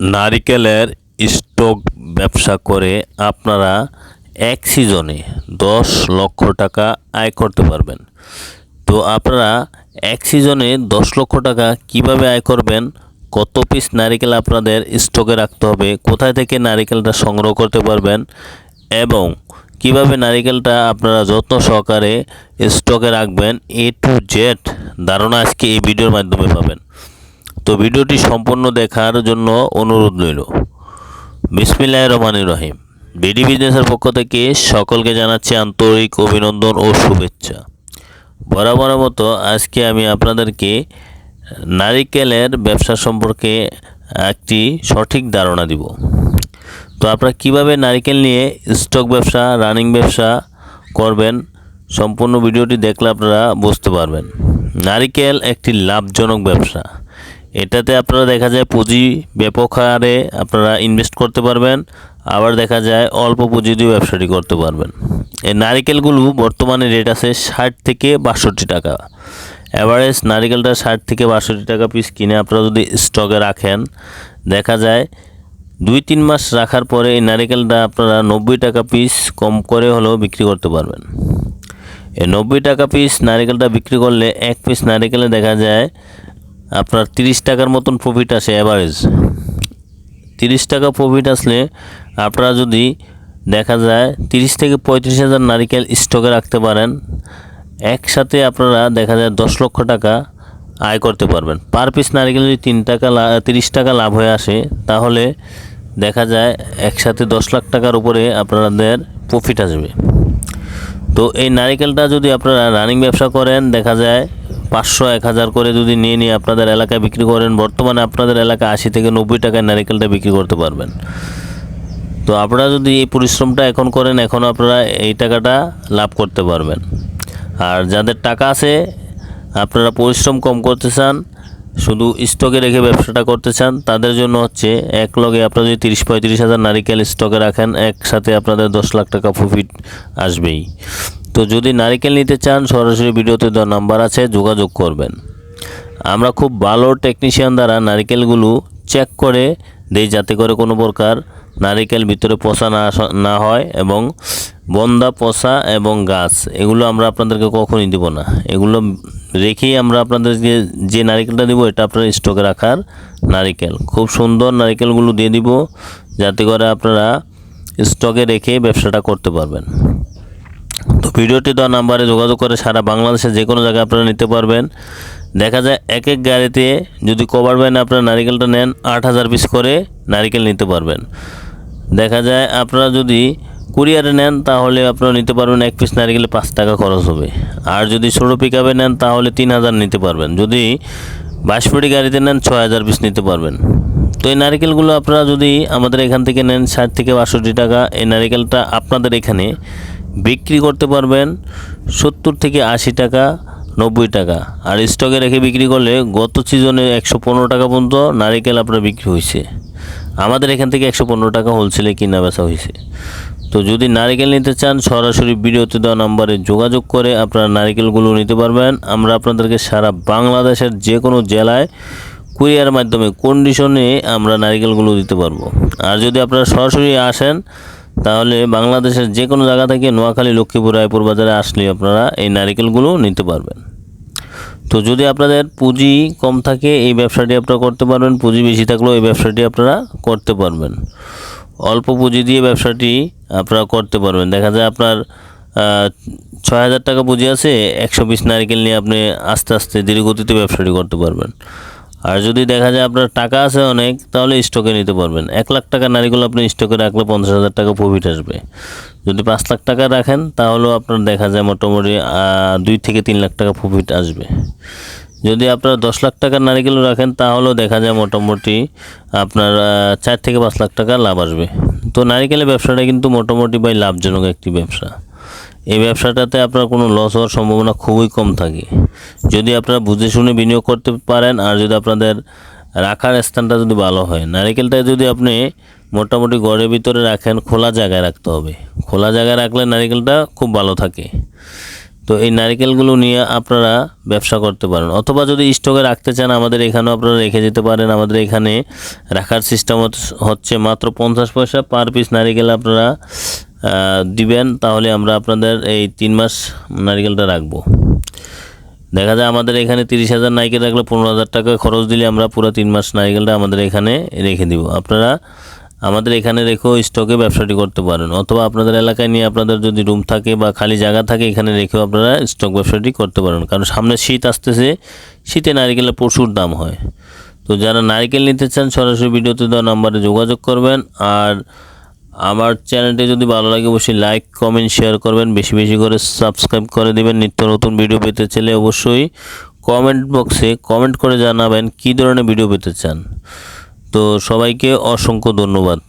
নারিকেলের স্টক ব্যবসা করে আপনারা এক সিজনে দশ লক্ষ টাকা আয় করতে পারবেন। তো আপনারা এক সিজনে দশ লক্ষ টাকা কীভাবে আয় করবেন? কত পিস নারিকেল আপনাদের স্টকে রাখতে হবে? কোথায় থেকে নারিকেলটা সংগ্রহ করতে পারবেন? এবং কীভাবে নারিকেলটা আপনারা যত্ন সহকারে স্টকে রাখবেন? এ টু জেড ধারণা আজকে এই ভিডিওর মাধ্যমে পাবেন। তো ভিডিওটি সম্পূর্ণ দেখার জন্য অনুরোধ রইল। বিসমিল্লাহ রহমানির রহিম। বিডি বিজনেসের পক্ষ থেকে সকলকে জানাচ্ছি আন্তরিক অভিনন্দন ও শুভেচ্ছা। বরাবর মতো আজকে আমি আপনাদেরকে নারিকেলের ব্যবসা সম্পর্কে একটি সঠিক ধারণা দিব। তো আপনারা কীভাবে নারিকেল নিয়ে স্টক ব্যবসা, রানিং ব্যবসা করবেন, সম্পূর্ণ ভিডিওটি দেখলে আপনারা বুঝতে পারবেন। নারিকেল একটি লাভজনক ব্যবসা। এটাতে আপনারা দেখা যায় পুঁজি ব্যাপক হারে আপনারা ইনভেস্ট করতে পারবেন। আবার দেখা যায় অল্প পুঁজি দিয়ে ব্যবসাটি করতে পারবেন। এই নারিকেলগুলো বর্তমানে রেট আছে ষাট থেকে বাষট্টি টাকা। অ্যাভারেজ নারিকেলটা ষাট থেকে বাষট্টি টাকা পিস কিনে আপনারা যদি স্টকে রাখেন, দেখা যায় দুই তিন মাস রাখার পরে এই নারিকেলটা আপনারা নব্বই টাকা পিস কম করে হলেও বিক্রি করতে পারবেন। এই নব্বই টাকা পিস নারিকেলটা বিক্রি করলে এক পিস নারিকেলে দেখা যায় আপনার তিরিশ টাকার মতন প্রফিট আসে অ্যাভারেজ তিরিশ টাকা প্রফিট আসলে আপনারা যদি দেখা যায় তিরিশ থেকে পঁয়ত্রিশ হাজার নারিকেল স্টকে রাখতে পারেন, একসাথে আপনারা দেখা যায় দশ লক্ষ টাকা আয় করতে পারবেন। পার পিস নারিকেল যদি তিন টাকা তিরিশ টাকা লাভ হয়ে আসে, তাহলে দেখা যায় একসাথে দশ লাখ টাকার উপরে আপনাদের প্রফিট আসবে। তো এই নারিকেলটা যদি আপনারা রানিং ব্যবসা করেন, দেখা যায় পাঁচশো এক হাজার করে যদি নিয়ে নিয়ে আপনাদের এলাকায় বিক্রি করেন, বর্তমানে আপনাদের এলাকায় আশি থেকে নব্বই টাকায় নারিকেলটা বিক্রি করতে পারবেন। তো আপনারা যদি এই পরিশ্রমটা এখন করেন, এখন আপনারা এই টাকাটা লাভ করতে পারবেন। আর যাদের টাকা আছে, আপনারা পরিশ্রম কম করতে চান, শুধু স্টকে রেখে ব্যবসাটা করতে চান, তাদের জন্য হচ্ছে এক লগে আপনারা যদি তিরিশ পঁয়ত্রিশ হাজার নারিকেল স্টকে রাখেন, একসাথে আপনাদের দশ লাখ টাকা প্রফিট আসবেই। তো যদি নারিকেল নিতে চান, সরাসরি ভিডিওতে দেওয়া নাম্বার আছে, যোগাযোগ করবেন। আমরা খুব ভালো টেকনিশিয়ান দ্বারা নারিকেলগুলো চেক করে দেই যাতে করে কোনো প্রকার নারিকেল ভিতরে পচা না না হয় এবং বন্দা পচা এবং গাছ, এগুলো আমরা আপনাদেরকে কখনই দিব না। এগুলো রেখেই আমরা আপনাদেরকে যে নারিকেলটা দিব, এটা আপনার স্টকে রাখার নারিকেল। খুব সুন্দর নারিকেলগুলো দিয়ে দিব, যাতে করে আপনারা স্টকে রেখে ব্যবসাটা করতে পারবেন। তো ভিডিওটি দেওয়া নাম্বারে যোগাযোগ করে সারা বাংলাদেশে যে কোনো জায়গায় আপনারা নিতে পারবেন। দেখা যায় এক এক গাড়িতে যদি কভার ভ্যানে আপনারা নারিকেলটা নেন, আট হাজার পিস করে নারিকেল নিতে পারবেন। দেখা যায় আপনারা যদি কুরিয়ারে নেন, তাহলে আপনারা নিতে পারবেন এক পিস নারিকেলে পাঁচ টাকা খরচ হবে। আর যদি ছোটো পিকআপে নেন, তাহলে তিন হাজার নিতে পারবেন। যদি বাসপটি গাড়িতে নেন, ছয় হাজার পিস নিতে পারবেন। তো এই নারিকেলগুলো আপনারা যদি আমাদের এখান থেকে নেন, ষাট থেকে বাষট্টি টাকা, এই নারিকেলটা আপনাদের এখানে বিক্রি করতে পারবেন সত্তর থেকে আশি টাকা, নব্বই টাকা। আর স্টকে রেখে বিক্রি করলে গত সিজনে একশো পনেরো টাকা পর্যন্ত নারিকেল আপনার বিক্রি হয়েছে। আমাদের এখান থেকে একশো পনেরো টাকা হোলসেলে কিনা বেচা হয়েছে। তো যদি নারিকেল নিতে চান, সরাসরি ভিডিওতে দেওয়া নাম্বারে যোগাযোগ করে আপনারা নারিকেলগুলো নিতে পারবেন। আমরা আপনাদেরকে সারা বাংলাদেশের যে কোনো জেলায় কুরিয়ার মাধ্যমে কন্ডিশনে আমরা নারিকেলগুলো দিতে পারব। আর যদি আপনারা সরাসরি আসেন তাহলে বাংলাদেশের যে কোনো জায়গা থেকে নোয়াখালী, লক্ষ্মীপুর, রায়পুর বাজারে আসলে আপনারা এই নারিকেলগুলো নিতে পারবেন। তো যদি আপনাদের পুঁজি কম থাকে, এই ব্যবসাটি আপনারা করতে পারবেন। পুঁজি বেশি থাকলেও এই ব্যবসাটি আপনারা করতে পারবেন। অল্প পুঁজি দিয়ে ব্যবসাটি আপনারা করতে পারবেন। দেখা যায় আপনার ছয় হাজার টাকা পুঁজি আছে, একশো পিস নারকেল নিয়ে আপনি আস্তে আস্তে ধীরে গতিতে ব্যবসাটি করতে পারবেন। আর যদি দেখা যায় আপনার টাকা আছে অনেক, তাহলে স্টকে নিতে পারবেন। এক লাখ টাকা নারিকেল আপনি স্টকে রাখলে পঞ্চাশ হাজার টাকা প্রফিট আসবে। যদি পাঁচ লাখ টাকা রাখেন, তাহলেও আপনার দেখা যায় মোটামুটি দুই থেকে তিন লাখ টাকা প্রফিট আসবে। যদি আপনারা দশ লাখ টাকার নারিকেল রাখেন, তাহলেও দেখা যায় মোটামুটি আপনার চার থেকে পাঁচ লাখ টাকা লাভ আসবে। তো নারিকেলের ব্যবসাটা কিন্তু মোটামুটি বাই লাভজনক একটি ব্যবসা। এই ব্যবসাটাতে আপনার কোনো লস হওয়ার সম্ভাবনা খুবই কম থাকে। যদি আপনারা বুঝে শুনে বিনিয়োগ করতে পারেন আর যদি আপনাদের রাখার স্থানটা যদি ভালো হয়। নারিকেলটা যদি আপনি মোটামুটি ঘরের ভিতরে রাখেন, খোলা জায়গায় রাখতে হবে। খোলা জায়গায় রাখলে নারিকেলটা খুব ভালো থাকে। তো এই নারিকেলগুলো নিয়ে আপনারা ব্যবসা করতে পারেন। অথবা যদি স্টকে রাখতে চান, আমাদের এখানেও আপনারা রেখে যেতে পারেন। আমাদের এখানে রাখার সিস্টেম হচ্ছে মাত্র পঞ্চাশ পয়সা পার পিস নারিকেল আপনারা দিবেন, তাহলে আমরা আপনাদের এই তিন মাস নারিকেলটা রাখব। দেখা যায় আমাদের এখানে তিরিশ হাজার নারকেল রাখলে পনেরো হাজার টাকা খরচ দিলে আমরা পুরো তিন মাস নারকেলটা আমাদের এখানে রেখে দিব। আপনারা আমাদের এখানে রেখেও স্টকে ব্যবসাটি করতে পারেন, অথবা আপনাদের এলাকায় নিয়ে আপনাদের যদি রুম থাকে বা খালি জায়গা থাকে, এখানে রেখেও আপনারা স্টক ব্যবসাটি করতে পারেন। কারণ সামনে শীত আসতেছে, শীতে নারকেলের প্রচুর দাম হয়। তো যারা নারকেল নিতে চান, সরাসরি ভিডিওতে দেওয়া নাম্বারে যোগাযোগ করবেন, আর আমার চ্যানেলটি যদি ভালো লাগে, অবশ্যই লাইক কমেন্ট শেয়ার করবেন। বেশি বেশি করে সাবস্ক্রাইব করে দেবেন। নিত্য নতুন ভিডিও পেতে চাইলে অবশ্যই কমেন্ট বক্সে কমেন্ট করে জানাবেন কী ধরনের ভিডিও পেতে চান। তো সবাইকে অসংখ্য ধন্যবাদ।